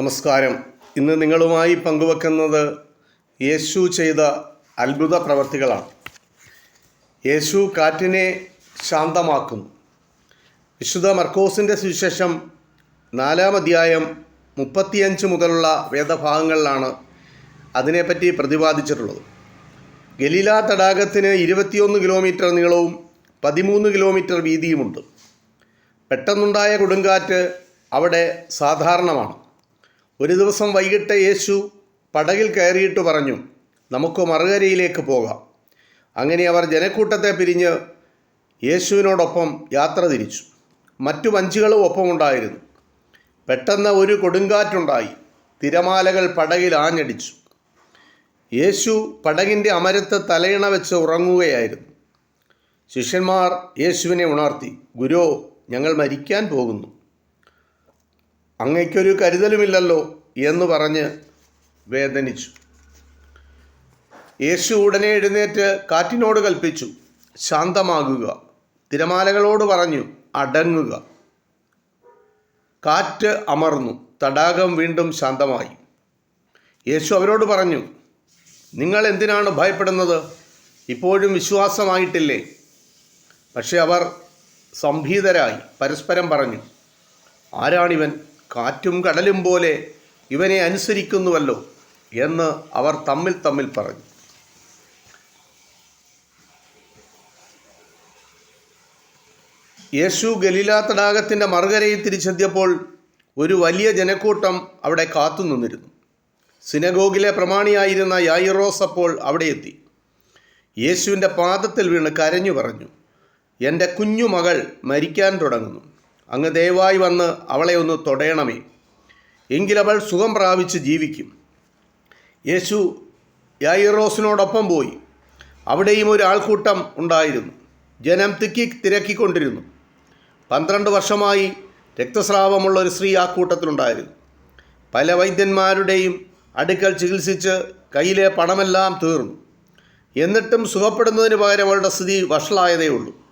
നമസ്കാരം. ഇന്ന് നിങ്ങളുമായി പങ്കുവെക്കുന്നത് യേശു ചെയ്ത അത്ഭുത പ്രവർത്തികളാണ്. യേശു കാറ്റിനെ ശാന്തമാക്കുന്നു വിശുദ്ധ മർക്കോസിന്റെ സുവിശേഷം നാലാം അധ്യായം മുപ്പത്തിയഞ്ച് മുതലുള്ള വേദഭാഗങ്ങളിലാണ് അതിനെപ്പറ്റി പ്രതിപാദിച്ചിട്ടുള്ളത്. ഗലീല തടാകത്തിന് ഇരുപത്തിയൊന്ന് കിലോമീറ്റർ നീളവും പതിമൂന്ന് കിലോമീറ്റർ വീതിയുമുണ്ട്. പെട്ടെന്നുണ്ടായ കൊടുങ്കാറ്റ് അവിടെ സാധാരണമാണ്. ഒരു ദിവസം വൈകിട്ട് യേശു പടകിൽ കയറിയിട്ട് പറഞ്ഞു നമുക്ക് മറുകരയിലേക്ക് പോകാം. അങ്ങനെ അവർ ജനക്കൂട്ടത്തെ പിരിഞ്ഞ് യേശുവിനോടൊപ്പം യാത്ര തിരിച്ചു. മറ്റു വഞ്ചികളും ഒപ്പമുണ്ടായിരുന്നു. പെട്ടെന്ന് ഒരു കൊടുങ്കാറ്റുണ്ടായി. തിരമാലകൾ പടകിൽ ആഞ്ഞടിച്ചു. യേശു പടകിന്റെ അമരത്ത് തലയിണ വെച്ച് ഉറങ്ങുകയായിരുന്നു. ശിഷ്യന്മാർ യേശുവിനെ ഉണർത്തി ഗുരു ഞങ്ങൾ മരിക്കാൻ പോകുന്നു. അങ്ങയ്ക്കൊരു കരുതലുമില്ലല്ലോ എന്ന് പറഞ്ഞ് വേദനിച്ചു. യേശു ഉടനെ എഴുന്നേറ്റ് കാറ്റിനോട് കൽപ്പിച്ചു ശാന്തമാകുക. തിരമാലകളോട് പറഞ്ഞു അടങ്ങുക. കാറ്റ് അമർന്നു തടാകം വീണ്ടും ശാന്തമായി. യേശു അവരോട് പറഞ്ഞു നിങ്ങൾ എന്തിനാണ് ഭയപ്പെടുന്നത്? ഇപ്പോഴും വിശ്വാസമായിട്ടില്ലേ? പക്ഷെ അവർ സംഭീതരായി പരസ്പരം പറഞ്ഞു ആരാണിവൻ? കാറ്റും കടലും പോലെ ഇവനെ അനുസരിക്കുന്നുവല്ലോ എന്ന് അവർ തമ്മിൽ തമ്മിൽ പറഞ്ഞു. യേശു ഗലീല തടാകത്തിന്റെ മറുകരയിൽ തിരിച്ചെത്തിയപ്പോൾ ഒരു വലിയ ജനക്കൂട്ടം അവിടെ കാത്തു നിന്നിരുന്നു. സിനഗോഗിലെ പ്രമാണിയായിരുന്ന യായിറോസ് അപ്പോൾ അവിടെ എത്തി. യേശുവിന്റെ പാദത്തിൽ വീണ് കരഞ്ഞു പറഞ്ഞു എന്റെ കുഞ്ഞുമകൾ മരിക്കാൻ തുടങ്ങുന്നു. അങ്ങ് ദയവായി വന്ന് അവളെ ഒന്ന് തൊടയണമേ. എങ്കിലവൾ സുഖം പ്രാപിച്ച് ജീവിക്കും. യേശു യായിറോസിനോടൊപ്പം പോയി. അവിടെയും ഒരു ആൾക്കൂട്ടം ഉണ്ടായിരുന്നു. ജനം തിക്കി തിരക്കിക്കൊണ്ടിരുന്നു. പന്ത്രണ്ട് വർഷമായി രക്തസ്രാവമുള്ള ഒരു സ്ത്രീ ആ കൂട്ടത്തിലുണ്ടായിരുന്നു. പല വൈദ്യന്മാരുടെയും അടുക്കൽ ചികിത്സിച്ച് കയ്യിലെ പണമെല്ലാം തീർന്നു. എന്നിട്ടും സുഖപ്പെടുന്നതിന് പകരം അവളുടെ സ്ഥിതി വഷളായതേ ഉള്ളൂ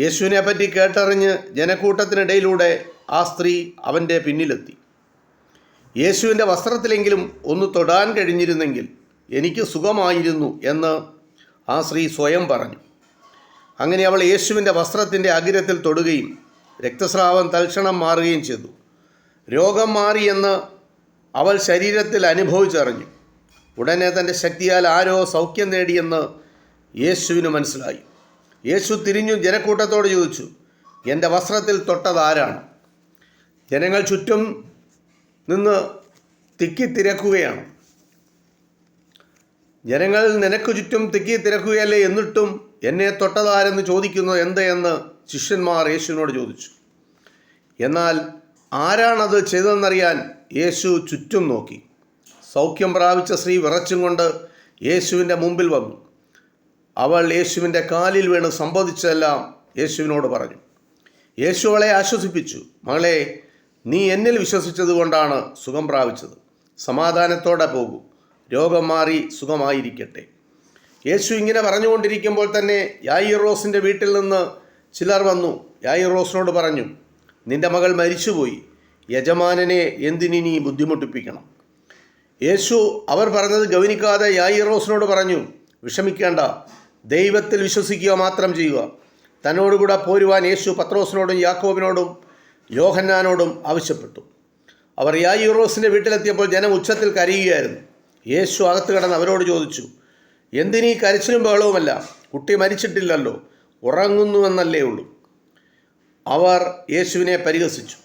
യേശുവിനെ പറ്റി കേട്ടറിഞ്ഞ് ജനക്കൂട്ടത്തിനിടയിലൂടെ ആ സ്ത്രീ അവന്റെ പിന്നിലെത്തി. യേശുവിന്റെ വസ്ത്രത്തിലെങ്കിലും ഒന്ന് തൊടാൻ കഴിഞ്ഞിരുന്നെങ്കിൽ എനിക്ക് സുഖമായിരുന്നു എന്ന് ആ സ്ത്രീ സ്വയം പറഞ്ഞു. അങ്ങനെ അവൾ യേശുവിന്റെ വസ്ത്രത്തിന്റെ അഗ്രത്തിൽ തൊടുകയും രക്തസ്രാവം തൽക്ഷണം മാറുകയും ചെയ്തു. രോഗം മാറിയെന്ന് അവൾ ശരീരത്തിൽ അനുഭവിച്ചറിഞ്ഞു. ഉടനെ തന്റെ ശക്തിയാൽ ആരോ സൗഖ്യം നേടിയെന്ന് യേശുവിന് മനസ്സിലായി. യേശു തിരിഞ്ഞു ജനക്കൂട്ടത്തോട് ചോദിച്ചു എന്റെ വസ്ത്രത്തിൽ തൊട്ടതാരാണ് ജനങ്ങൾ ചുറ്റും നിന്ന് തിക്കി തിരക്കുകയാണ്. ജനങ്ങൾ നിനക്ക് ചുറ്റും തിക്കി തിരക്കുകയല്ലേ? എന്നിട്ടും എന്നെ തൊട്ടതാരെന്ന് ചോദിക്കുന്നു എന്ത്? എന്ന് ശിഷ്യന്മാർ യേശുവിനോട് ചോദിച്ചു. എന്നാൽ ആരാണത് ചെയ്തതെന്നറിയാൻ യേശു ചുറ്റും നോക്കി. സൗഖ്യം പ്രാപിച്ച സ്ത്രീ വിറച്ചും കൊണ്ട് യേശുവിന്റെ മുമ്പിൽ വന്നു. അവൾ യേശുവിന്റെ കാലിൽ വീണ് സംബോധിച്ചതെല്ലാം യേശുവിനോട് പറഞ്ഞു. യേശു അവളെ ആശ്വസിപ്പിച്ചു. മകളെ നീ എന്നിൽ വിശ്വസിച്ചതുകൊണ്ടാണ് സുഖം പ്രാപിച്ചത്. സമാധാനത്തോടെ പോകൂ. രോഗം മാറി സുഖമായിരിക്കട്ടെ. യേശു ഇങ്ങനെ പറഞ്ഞുകൊണ്ടിരിക്കുമ്പോൾ തന്നെ യായിറോസിന്റെ വീട്ടിൽ നിന്ന് ചിലർ വന്നു. യായിറോസിനോട് പറഞ്ഞു നിന്റെ മകൾ മരിച്ചുപോയി. യജമാനനെ എന്തിനി ബുദ്ധിമുട്ടിപ്പിക്കണം? യേശു അവർ പറഞ്ഞത് ഗവനിക്കാതെ യായിറോസിനോട് പറഞ്ഞു വിഷമിക്കേണ്ട. ദൈവത്തിൽ വിശ്വസിക്കുക മാത്രം ചെയ്യുക. തന്നോടുകൂടെ പോരുവാൻ യേശു പത്രോസിനോടും യാക്കോബിനോടും യോഹന്നാനോടും ആവശ്യപ്പെട്ടു. അവർ യായിറോസിന്റെ വീട്ടിലെത്തിയപ്പോൾ ജനം ഉച്ചത്തിൽ കരയുകയായിരുന്നു. യേശു അകത്ത് കിടന്ന് അവരോട് ചോദിച്ചു എന്തിനീ കരച്ചിലും ബഹളവുമല്ല? കുട്ടി മരിച്ചിട്ടില്ലല്ലോ. ഉറങ്ങുന്നുവെന്നല്ലേ ഉള്ളൂ. അവർ യേശുവിനെ പരിഹസിച്ചു.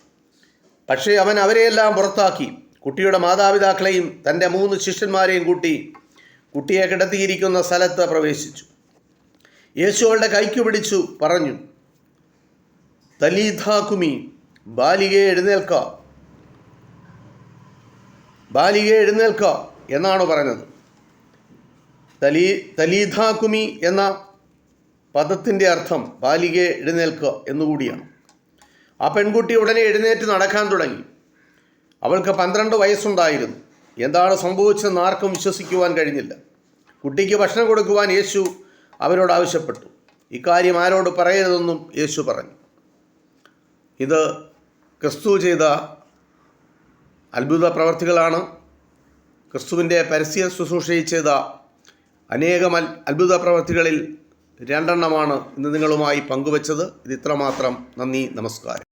പക്ഷേ അവൻ അവരെയെല്ലാം പുറത്താക്കി. കുട്ടിയുടെ മാതാപിതാക്കളെയും തന്റെ മൂന്ന് ശിഷ്യന്മാരെയും കൂട്ടി കുട്ടിയെ കിടത്തിയിരിക്കുന്ന സ്ഥലത്ത് പ്രവേശിച്ചു. യേശു അവളുടെ കൈക്ക് പിടിച്ചു പറഞ്ഞു തലീധാകുമി ബാലികയെ എഴുന്നേൽക്ക. ബാലികയെ എഴുന്നേൽക്ക എന്നാണ് പറഞ്ഞത്. തലീ തലീധാകുമി എന്ന പദത്തിന്റെ അർത്ഥം ബാലികയെ എഴുന്നേൽക്ക എന്നുകൂടിയാണ്. ആ പെൺകുട്ടി ഉടനെ എഴുന്നേറ്റ് നടക്കാൻ തുടങ്ങി. അവൾക്ക് പന്ത്രണ്ട് വയസ്സുണ്ടായിരുന്നു. എന്താണ് സംഭവിച്ചതെന്ന് ആർക്കും വിശ്വസിക്കുവാൻ കഴിഞ്ഞില്ല. കുട്ടിക്ക് ഭക്ഷണം കൊടുക്കുവാൻ യേശു അവരോട് ആവശ്യപ്പെട്ടു. ഇക്കാര്യം ആരോട് പറയരുതെന്നും യേശു പറഞ്ഞു. ഇത് ക്രിസ്തു ചെയ്ത അത്ഭുത പ്രവർത്തികളാണ്. ക്രിസ്തുവിന്റെ പരസ്യ ശുശ്രൂഷയിൽ ചെയ്ത അനേകം അത്ഭുത പ്രവർത്തികളിൽ രണ്ടെണ്ണമാണ് ഇന്ന് നിങ്ങളുമായി പങ്കുവച്ചത്. ഇത് ഇത്രമാത്രം. നന്ദി നമസ്കാരം.